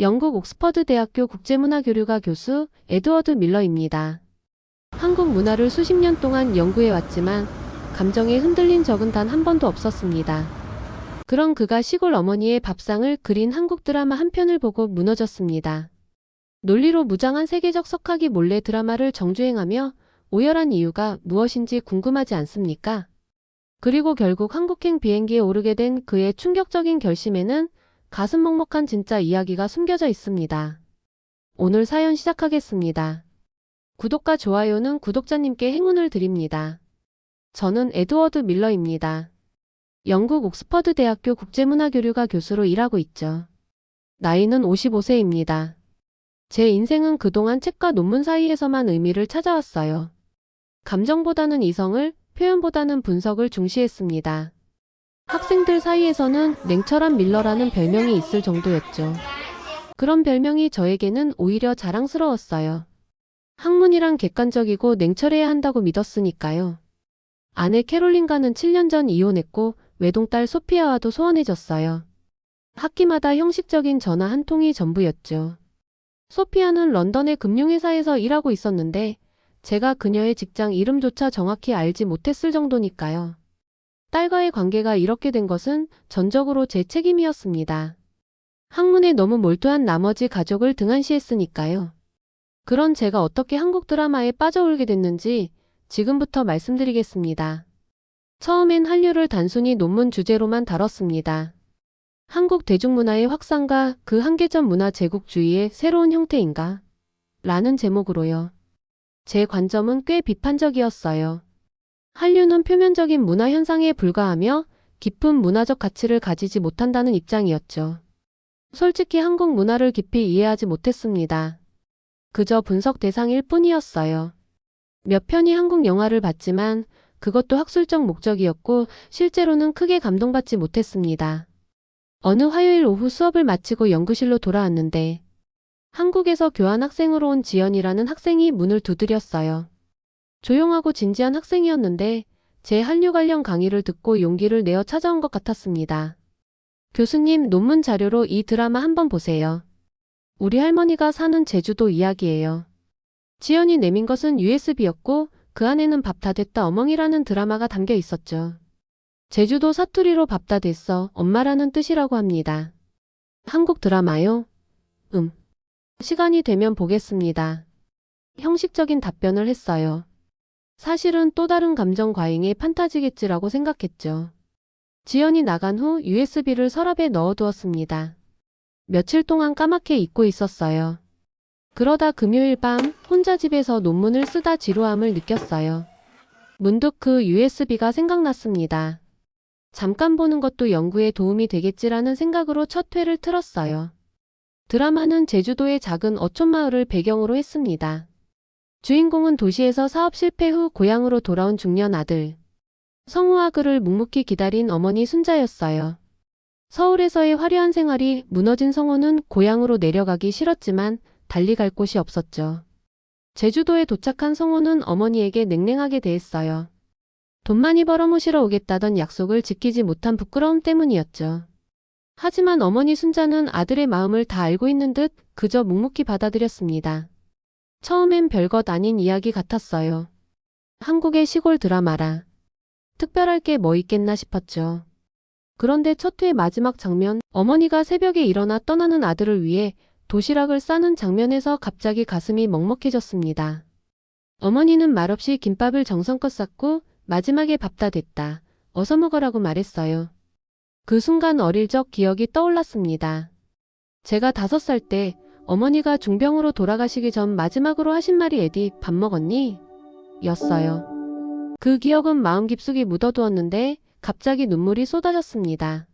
영국 옥스퍼드 대학교 국제문화교류가 교수 에드워드 밀러입니다. 한국 문화를 수십 년 동안 연구해 왔지만 감정에 흔들린 적은 단 한 번도 없었습니다. 그런 그가 시골 어머니의 밥상을 그린 한국 드라마 한 편을 보고 무너졌습니다. 논리로 무장한 세계적 석학이 몰래 드라마를 정주행하며 오열한 이유가 무엇인지 궁금하지 않습니까? 그리고 결국 한국행 비행기에 오르게 된 그의 충격적인 결심에는 가슴 먹먹한 진짜 이야기가 숨겨져 있습니다. 오늘 사연 시작하겠습니다. 구독과 좋아요는 구독자님께 행운을 드립니다. 저는 에드워드 밀러입니다. 영국 옥스퍼드 대학교 국제문화교류가 교수로 일하고 있죠. 나이는 55세입니다. 제 인생은 그동안 책과 논문 사이에서만 의미를 찾아왔어요. 감정보다는 이성을, 표현보다는 분석을 중시했습니다. 학생들 사이에서는 냉철한 밀러라는 별명이 있을 정도였죠. 그런 별명이 저에게는 오히려 자랑스러웠어요. 학문이란 객관적이고 냉철해야 한다고 믿었으니까요. 아내 캐롤린과는 7년 전 이혼했고 외동딸 소피아와도 소원해졌어요. 학기마다 형식적인 전화 한 통이 전부였죠. 소피아는 런던의 금융회사에서 일하고 있었는데 제가 그녀의 직장 이름조차 정확히 알지 못했을 정도니까요. 딸과의 관계가 이렇게 된 것은 전적으로 제 책임이었습니다. 학문에 너무 몰두한 나머지 가족을 등한시했으니까요. 그런 제가 어떻게 한국 드라마에 빠져올게 됐는지 지금부터 말씀드리겠습니다. 처음엔 한류를 단순히 논문 주제로만 다뤘습니다. 한국 대중문화의 확산과 그 한계점 문화 제국주의의 새로운 형태인가? 라는 제목으로요. 제 관점은 꽤 비판적이었어요. 한류는 표면적인 문화 현상에 불과하며 깊은 문화적 가치를 가지지 못한다는 입장이었죠. 솔직히 한국 문화를 깊이 이해하지 못했습니다. 그저 분석 대상일 뿐이었어요. 몇 편이 한국 영화를 봤지만 그것도 학술적 목적이었고 실제로는 크게 감동받지 못했습니다. 어느 화요일 오후 수업을 마치고 연구실로 돌아왔는데 한국에서 교환학생으로 온 지연이라는 학생이 문을 두드렸어요. 조용하고 진지한 학생이었는데 제 한류 관련 강의를 듣고 용기를 내어 찾아온 것 같았습니다. 교수님 논문 자료로 이 드라마 한번 보세요. 우리 할머니가 사는 제주도 이야기예요. 지연이 내민 것은 USB였고 그 안에는 밥 다 됐다 어멍이라는 드라마가 담겨 있었죠. 제주도 사투리로 밥 다 됐어 엄마라는 뜻이라고 합니다. 한국 드라마요? 음. 시간이 되면 보겠습니다. 형식적인 답변을 했어요. 사실은 또 다른 감정 과잉의 판타지겠지라고 생각했죠. 지연이 나간 후 USB를 서랍에 넣어두었습니다. 며칠 동안 까맣게 잊고 있었어요. 그러다 금요일 밤 혼자 집에서 논문을 쓰다 지루함을 느꼈어요. 문득 그 USB가 생각났습니다. 잠깐 보는 것도 연구에 도움이 되겠지라는 생각으로 첫 회를 틀었어요. 드라마는 제주도의 작은 어촌마을을 배경으로 했습니다. 주인공은 도시에서 사업 실패 후 고향으로 돌아온 중년 아들. 성우와 그를 묵묵히 기다린 어머니 순자였어요. 서울에서의 화려한 생활이 무너진 성우는 고향으로 내려가기 싫었지만 달리 갈 곳이 없었죠. 제주도에 도착한 성우는 어머니에게 냉랭하게 대했어요. 돈 많이 벌어 모시러 오겠다던 약속을 지키지 못한 부끄러움 때문이었죠. 하지만 어머니 순자는 아들의 마음을 다 알고 있는 듯 그저 묵묵히 받아들였습니다. 처음엔 별것 아닌 이야기 같았어요. 한국의 시골 드라마라. 특별할 게 뭐 있겠나 싶었죠. 그런데 첫 회 마지막 장면, 어머니가 새벽에 일어나 떠나는 아들을 위해 도시락을 싸는 장면에서 갑자기 가슴이 먹먹해졌습니다. 어머니는 말없이 김밥을 정성껏 쌌고 마지막에 밥 다 됐다. 어서 먹으라고 말했어요. 그 순간 어릴 적 기억이 떠올랐습니다. 제가 다섯 살 때 어머니가 중병으로 돌아가시기 전 마지막으로 하신 말이 에디 밥 먹었니? 였어요. 그 기억은 마음 깊숙이 묻어두었는데 갑자기 눈물이 쏟아졌습니다.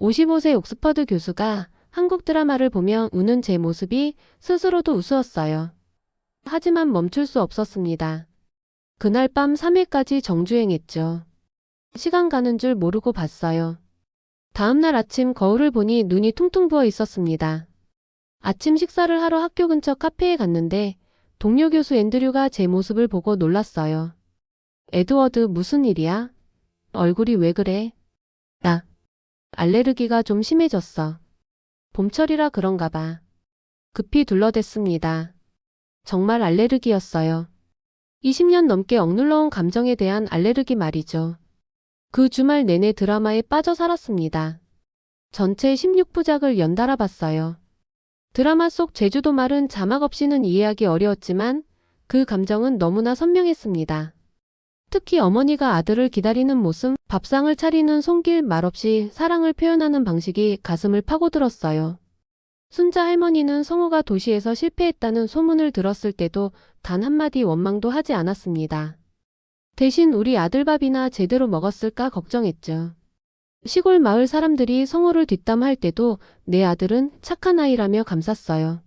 55세 옥스퍼드 교수가 한국 드라마를 보며 우는 제 모습이 스스로도 우스웠어요. 하지만 멈출 수 없었습니다. 그날 밤 3일까지 정주행했죠. 시간 가는 줄 모르고 봤어요. 다음날 아침 거울을 보니 눈이 퉁퉁 부어 있었습니다. 아침 식사를 하러 학교 근처 카페에 갔는데 동료 교수 앤드류가 제 모습을 보고 놀랐어요. 에드워드 무슨 일이야? 얼굴이 왜 그래? 나 알레르기가 좀 심해졌어. 봄철이라 그런가 봐. 급히 둘러댔습니다. 정말 알레르기였어요. 20년 넘게 억눌러온 감정에 대한 알레르기 말이죠. 그 주말 내내 드라마에 빠져 살았습니다. 전체 16부작을 연달아 봤어요. 드라마 속 제주도 말은 자막 없이는 이해하기 어려웠지만 그 감정은 너무나 선명했습니다. 특히 어머니가 아들을 기다리는 모습, 밥상을 차리는 손길 말없이 사랑을 표현하는 방식이 가슴을 파고들었어요. 순자 할머니는 성우가 도시에서 실패했다는 소문을 들었을 때도 단 한마디 원망도 하지 않았습니다. 대신 우리 아들 밥이나 제대로 먹었을까 걱정했죠. 시골 마을 사람들이 성우를 뒷담할 때도 내 아들은 착한 아이라며 감쌌어요.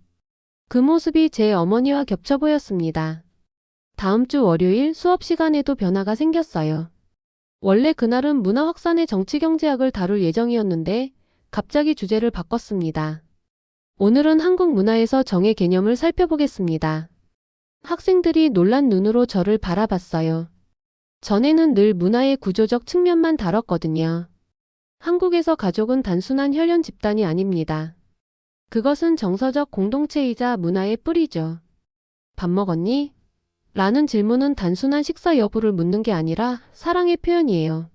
그 모습이 제 어머니와 겹쳐 보였습니다. 다음 주 월요일 수업 시간에도 변화가 생겼어요. 원래 그날은 문화 확산의 정치경제학을 다룰 예정이었는데 갑자기 주제를 바꿨습니다. 오늘은 한국 문화에서 정의 개념을 살펴보겠습니다. 학생들이 놀란 눈으로 저를 바라봤어요. 전에는 늘 문화의 구조적 측면만 다뤘거든요. 한국에서 가족은 단순한 혈연 집단이 아닙니다. 그것은 정서적 공동체이자 문화의 뿌리죠. 밥 먹었니? 라는 질문은 단순한 식사 여부를 묻는 게 아니라 사랑의 표현이에요.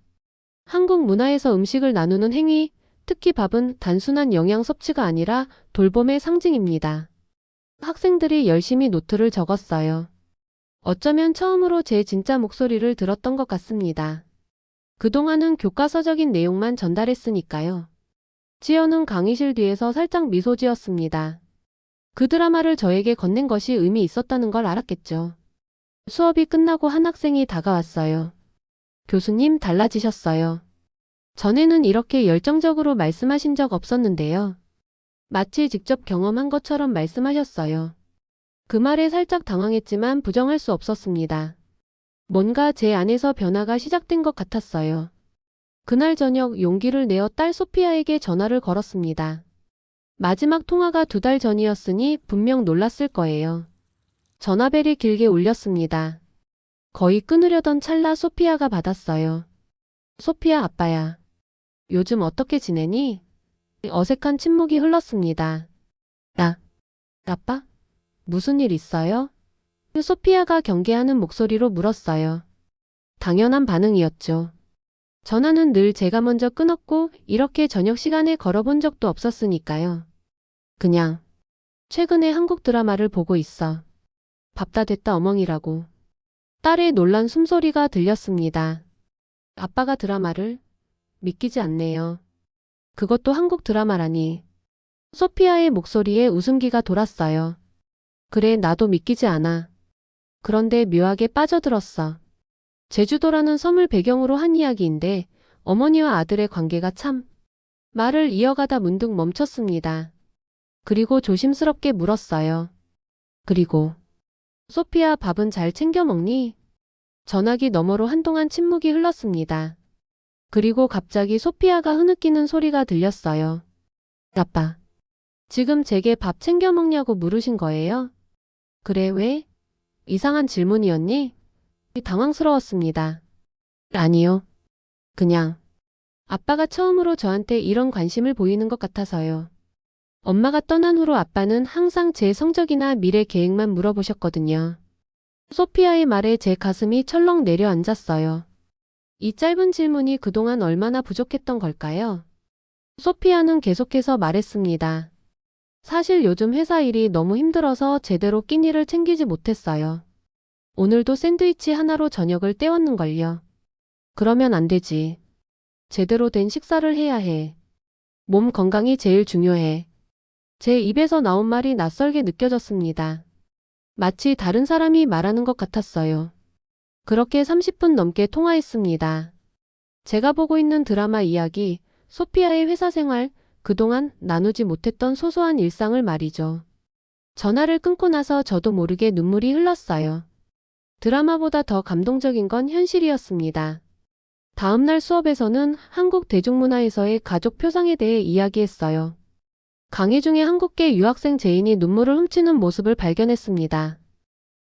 한국 문화에서 음식을 나누는 행위, 특히 밥은 단순한 영양 섭취가 아니라 돌봄의 상징입니다. 학생들이 열심히 노트를 적었어요. 어쩌면 처음으로 제 진짜 목소리를 들었던 것 같습니다. 그동안은 교과서적인 내용만 전달했으니까요. 지연은 강의실 뒤에서 살짝 미소 지었습니다. 그 드라마를 저에게 건넨 것이 의미 있었다는 걸 알았겠죠. 수업이 끝나고 한 학생이 다가왔어요. 교수님 달라지셨어요. 전에는 이렇게 열정적으로 말씀하신 적 없었는데요. 마치 직접 경험한 것처럼 말씀하셨어요. 그 말에 살짝 당황했지만 부정할 수 없었습니다. 뭔가 제 안에서 변화가 시작된 것 같았어요. 그날 저녁 용기를 내어 딸 소피아에게 전화를 걸었습니다. 마지막 통화가 두 달 전이었으니 분명 놀랐을 거예요. 전화벨이 길게 울렸습니다. 거의 끊으려던 찰나 소피아가 받았어요. 소피아 아빠야. 요즘 어떻게 지내니? 어색한 침묵이 흘렀습니다. 나, 아빠? 무슨 일 있어요? 소피아가 경계하는 목소리로 물었어요. 당연한 반응이었죠. 전화는 늘 제가 먼저 끊었고 이렇게 저녁 시간에 걸어본 적도 없었으니까요. 그냥 최근에 한국 드라마를 보고 있어. 밥 다 됐다 어멍이라고. 딸의 놀란 숨소리가 들렸습니다. 아빠가 드라마를 믿기지 않네요. 그것도 한국 드라마라니. 소피아의 목소리에 웃음기가 돌았어요. 그래, 나도 믿기지 않아. 그런데 묘하게 빠져들었어. 제주도라는 섬을 배경으로 한 이야기인데 어머니와 아들의 관계가 참. 말을 이어가다 문득 멈췄습니다. 그리고 조심스럽게 물었어요. 그리고 소피아 밥은 잘 챙겨 먹니? 전화기 너머로 한동안 침묵이 흘렀습니다. 그리고 갑자기 소피아가 흐느끼는 소리가 들렸어요. 아빠. 지금 제게 밥 챙겨 먹냐고 물으신 거예요? 그래, 왜? 이상한 질문이었니? 당황스러웠습니다. 아니요. 그냥. 아빠가 처음으로 저한테 이런 관심을 보이는 것 같아서요. 엄마가 떠난 후로 아빠는 항상 제 성적이나 미래 계획만 물어보셨거든요. 소피아의 말에 제 가슴이 철렁 내려앉았어요. 이 짧은 질문이 그동안 얼마나 부족했던 걸까요? 소피아는 계속해서 말했습니다. 사실 요즘 회사 일이 너무 힘들어서 제대로 끼니를 챙기지 못했어요. 오늘도 샌드위치 하나로 저녁을 때웠는걸요. 그러면 안 되지. 제대로 된 식사를 해야 해. 몸 건강이 제일 중요해. 제 입에서 나온 말이 낯설게 느껴졌습니다. 마치 다른 사람이 말하는 것 같았어요. 그렇게 30분 넘게 통화했습니다. 제가 보고 있는 드라마 이야기, 소피아의 회사 생활, 그동안 나누지 못했던 소소한 일상을 말이죠. 전화를 끊고 나서 저도 모르게 눈물이 흘렀어요. 드라마보다 더 감동적인 건 현실이었습니다. 다음날 수업에서는 한국 대중문화에서의 가족 표상에 대해 이야기했어요. 강의 중에 한국계 유학생 제인이 눈물을 훔치는 모습을 발견했습니다.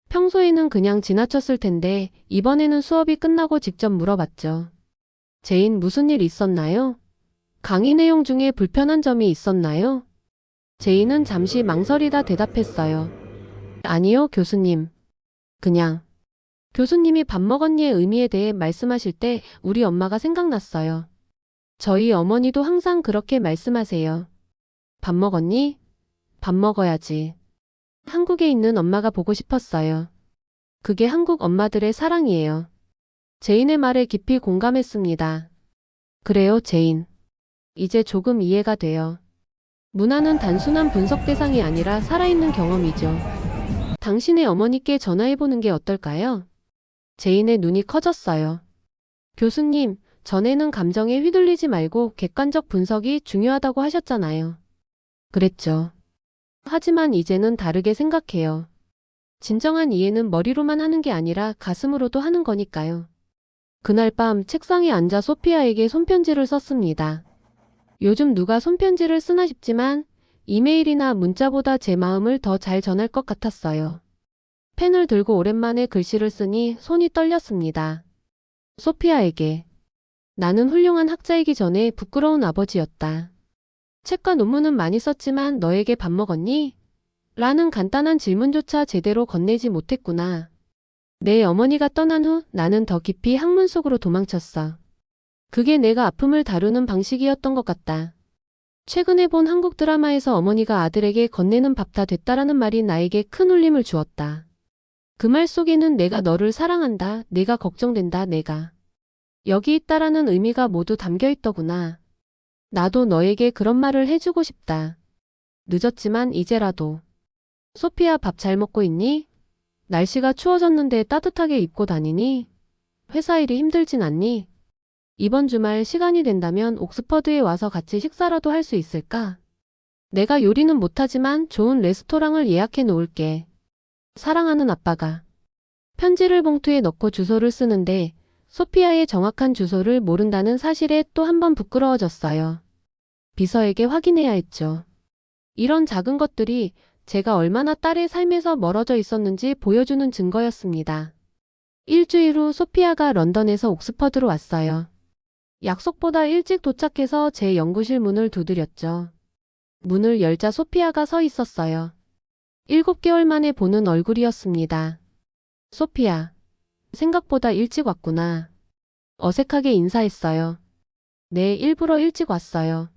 평소에는 그냥 지나쳤을 텐데 이번에는 수업이 끝나고 직접 물어봤죠. 제인 무슨 일 있었나요? 강의 내용 중에 불편한 점이 있었나요? 제인은 잠시 망설이다 대답했어요. 아니요, 교수님. 그냥. 교수님이 밥 먹었니의 의미에 대해 말씀하실 때 우리 엄마가 생각났어요. 저희 어머니도 항상 그렇게 말씀하세요. 밥 먹었니? 밥 먹어야지. 한국에 있는 엄마가 보고 싶었어요. 그게 한국 엄마들의 사랑이에요. 제인의 말에 깊이 공감했습니다. 그래요, 제인. 이제 조금 이해가 돼요. 문화는 단순한 분석 대상이 아니라 살아있는 경험이죠. 당신의 어머니께 전화해보는 게 어떨까요? 제인의 눈이 커졌어요. 교수님, 전에는 감정에 휘둘리지 말고 객관적 분석이 중요하다고 하셨잖아요. 그랬죠. 하지만 이제는 다르게 생각해요. 진정한 이해는 머리로만 하는 게 아니라 가슴으로도 하는 거니까요. 그날 밤 책상에 앉아 소피아에게 손편지를 썼습니다. 요즘 누가 손편지를 쓰나 싶지만 이메일이나 문자보다 제 마음을 더 잘 전할 것 같았어요. 펜을 들고 오랜만에 글씨를 쓰니 손이 떨렸습니다. 소피아에게. 나는 훌륭한 학자이기 전에 부끄러운 아버지였다. 책과 논문은 많이 썼지만 너에게 밥 먹었니? 라는 간단한 질문조차 제대로 건네지 못했구나. 내 어머니가 떠난 후 나는 더 깊이 학문 속으로 도망쳤어. 그게 내가 아픔을 다루는 방식이었던 것 같다. 최근에 본 한국 드라마에서 어머니가 아들에게 건네는 밥 다 됐다라는 말이 나에게 큰 울림을 주었다. 그 말 속에는 내가 너를 사랑한다, 내가 걱정된다, 내가 여기 있다라는 의미가 모두 담겨 있더구나. 나도 너에게 그런 말을 해주고 싶다. 늦었지만 이제라도. 소피아 밥 잘 먹고 있니? 날씨가 추워졌는데 따뜻하게 입고 다니니? 회사 일이 힘들진 않니? 이번 주말 시간이 된다면 옥스퍼드에 와서 같이 식사라도 할 수 있을까? 내가 요리는 못하지만 좋은 레스토랑을 예약해 놓을게. 사랑하는 아빠가. 편지를 봉투에 넣고 주소를 쓰는데 소피아의 정확한 주소를 모른다는 사실에 또 한 번 부끄러워졌어요. 비서에게 확인해야 했죠. 이런 작은 것들이 제가 얼마나 딸의 삶에서 멀어져 있었는지 보여주는 증거였습니다. 일주일 후 소피아가 런던에서 옥스퍼드로 왔어요. 약속보다 일찍 도착해서 제 연구실 문을 두드렸죠. 문을 열자 소피아가 서 있었어요. 일곱 개월 만에 보는 얼굴이었습니다. 소피아. 생각보다 일찍 왔구나. 어색하게 인사했어요. 네, 일부러 일찍 왔어요.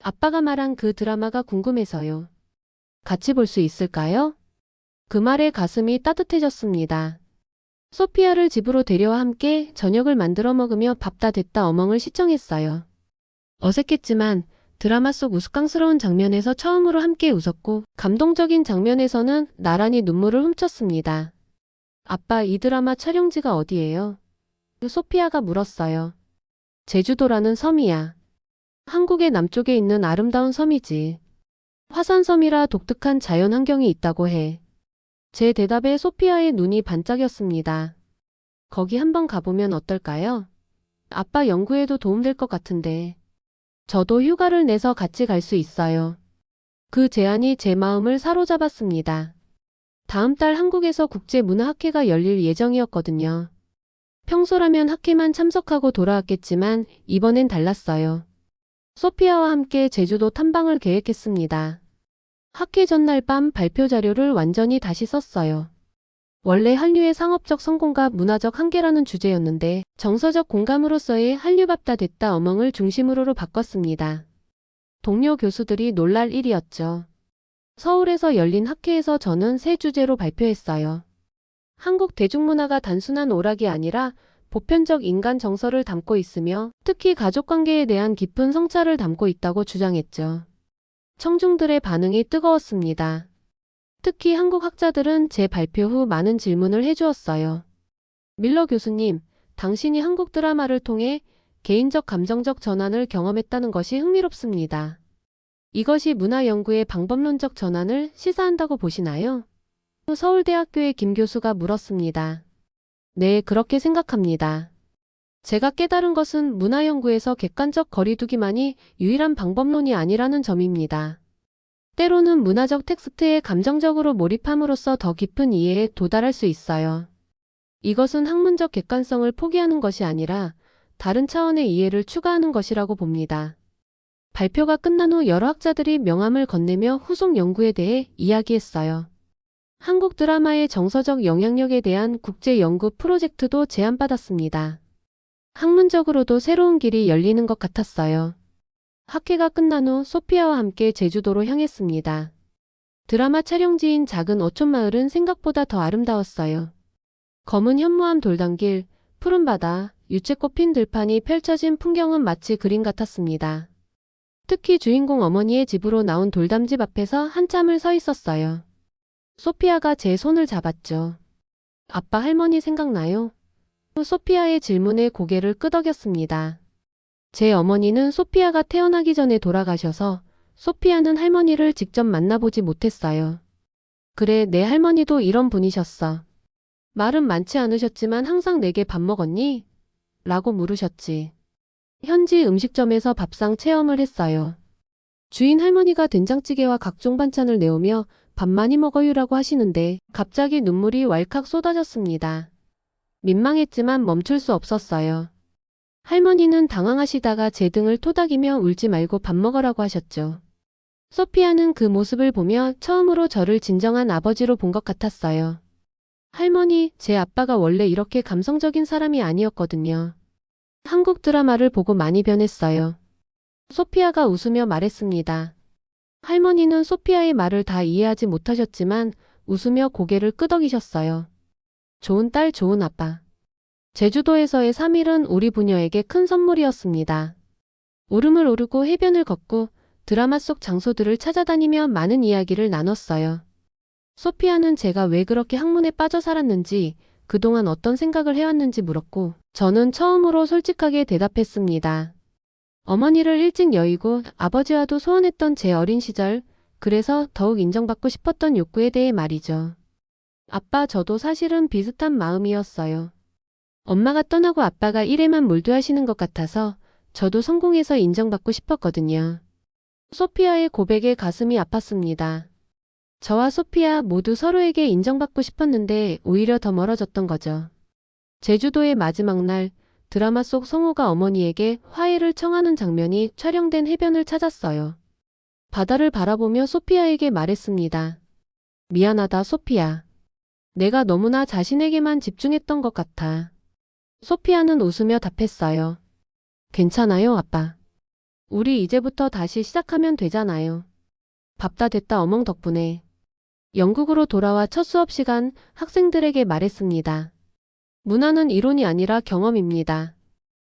아빠가 말한 그 드라마가 궁금해서요. 같이 볼 수 있을까요? 그 말에 가슴이 따뜻해졌습니다. 소피아를 집으로 데려와 함께 저녁을 만들어 먹으며 밥다 됐다 어멍을 시청했어요. 어색했지만 드라마 속 우스꽝스러운 장면에서 처음으로 함께 웃었고 감동적인 장면에서는 나란히 눈물을 훔쳤습니다. 아빠 이 드라마 촬영지가 어디예요? 소피아가 물었어요. 제주도라는 섬이야. 한국의 남쪽에 있는 아름다운 섬이지. 화산섬이라 독특한 자연 환경이 있다고 해. 제 대답에 소피아의 눈이 반짝였습니다. 거기 한번 가보면 어떨까요? 아빠 연구에도 도움될 것 같은데. 저도 휴가를 내서 같이 갈 수 있어요. 그 제안이 제 마음을 사로잡았습니다. 다음 달 한국에서 국제문화학회가 열릴 예정이었거든요. 평소라면 학회만 참석하고 돌아왔겠지만 이번엔 달랐어요. 소피아와 함께 제주도 탐방을 계획했습니다. 학회 전날 밤 발표 자료를 완전히 다시 썼어요. 원래 한류의 상업적 성공과 문화적 한계라는 주제였는데 정서적 공감으로서의 한류밥다 됐다 어멍을 중심으로 바꿨습니다. 동료 교수들이 놀랄 일이었죠. 서울에서 열린 학회에서 저는 세 주제로 발표했어요. 한국 대중문화가 단순한 오락이 아니라 보편적 인간 정서를 담고 있으며 특히 가족관계에 대한 깊은 성찰을 담고 있다고 주장했죠. 청중들의 반응이 뜨거웠습니다. 특히 한국 학자들은 제 발표 후 많은 질문을 해주었어요. 밀러 교수님, 당신이 한국 드라마를 통해 개인적 감정적 전환을 경험했다는 것이 흥미롭습니다. 이것이 문화 연구의 방법론적 전환을 시사한다고 보시나요? 서울대학교의 김 교수가 물었습니다. 네, 그렇게 생각합니다. 제가 깨달은 것은 문화 연구에서 객관적 거리두기만이 유일한 방법론이 아니라는 점입니다. 때로는 문화적 텍스트에 감정적으로 몰입함으로써 더 깊은 이해에 도달할 수 있어요. 이것은 학문적 객관성을 포기하는 것이 아니라 다른 차원의 이해를 추가하는 것이라고 봅니다. 발표가 끝난 후 여러 학자들이 명함을 건네며 후속 연구에 대해 이야기했어요. 한국 드라마의 정서적 영향력에 대한 국제 연구 프로젝트도 제안받았습니다. 학문적으로도 새로운 길이 열리는 것 같았어요. 학회가 끝난 후 소피아와 함께 제주도로 향했습니다. 드라마 촬영지인 작은 어촌 마을은 생각보다 더 아름다웠어요. 검은 현무암 돌담길, 푸른 바다, 유채꽃 핀 들판이 펼쳐진 풍경은 마치 그림 같았습니다. 특히 주인공 어머니의 집으로 나온 돌담집 앞에서 한참을 서 있었어요. 소피아가 제 손을 잡았죠. 아빠 할머니 생각나요? 소피아의 질문에 고개를 끄덕였습니다. 제 어머니는 소피아가 태어나기 전에 돌아가셔서 소피아는 할머니를 직접 만나보지 못했어요. 그래, 내 할머니도 이런 분이셨어. 말은 많지 않으셨지만 항상 내게 밥 먹었니? 라고 물으셨지. 현지 음식점에서 밥상 체험을 했어요. 주인 할머니가 된장찌개와 각종 반찬을 내오며 밥 많이 먹어요라고 하시는데 갑자기 눈물이 왈칵 쏟아졌습니다. 민망했지만 멈출 수 없었어요. 할머니는 당황하시다가 제 등을 토닥이며 울지 말고 밥 먹으라고 하셨죠. 소피아는 그 모습을 보며 처음으로 저를 진정한 아버지로 본 것 같았어요. 할머니, 제 아빠가 원래 이렇게 감성적인 사람이 아니었거든요. 한국 드라마를 보고 많이 변했어요. 소피아가 웃으며 말했습니다. 할머니는 소피아의 말을 다 이해하지 못하셨지만 웃으며 고개를 끄덕이셨어요. 좋은 딸, 좋은 아빠. 제주도에서의 3일은 우리 부녀에게 큰 선물이었습니다. 오름을 오르고 해변을 걷고 드라마 속 장소들을 찾아다니며 많은 이야기를 나눴어요. 소피아는 제가 왜 그렇게 학문에 빠져 살았는지, 그동안 어떤 생각을 해왔는지 물었고, 저는 처음으로 솔직하게 대답했습니다. 어머니를 일찍 여의고 아버지와도 소원했던 제 어린 시절, 그래서 더욱 인정받고 싶었던 욕구에 대해 말이죠. 아빠 저도 사실은 비슷한 마음이었어요. 엄마가 떠나고 아빠가 일에만 몰두하시는 것 같아서 저도 성공해서 인정받고 싶었거든요. 소피아의 고백에 가슴이 아팠습니다. 저와 소피아 모두 서로에게 인정받고 싶었는데 오히려 더 멀어졌던 거죠. 제주도의 마지막 날 드라마 속 성우가 어머니에게 화해를 청하는 장면이 촬영된 해변을 찾았어요. 바다를 바라보며 소피아에게 말했습니다. 미안하다, 소피아. 내가 너무나 자신에게만 집중했던 것 같아. 소피아는 웃으며 답했어요. 괜찮아요, 아빠. 우리 이제부터 다시 시작하면 되잖아요. 밥 다 됐다 어멍 덕분에. 영국으로 돌아와 첫 수업 시간 학생들에게 말했습니다. 문화는 이론이 아니라 경험입니다.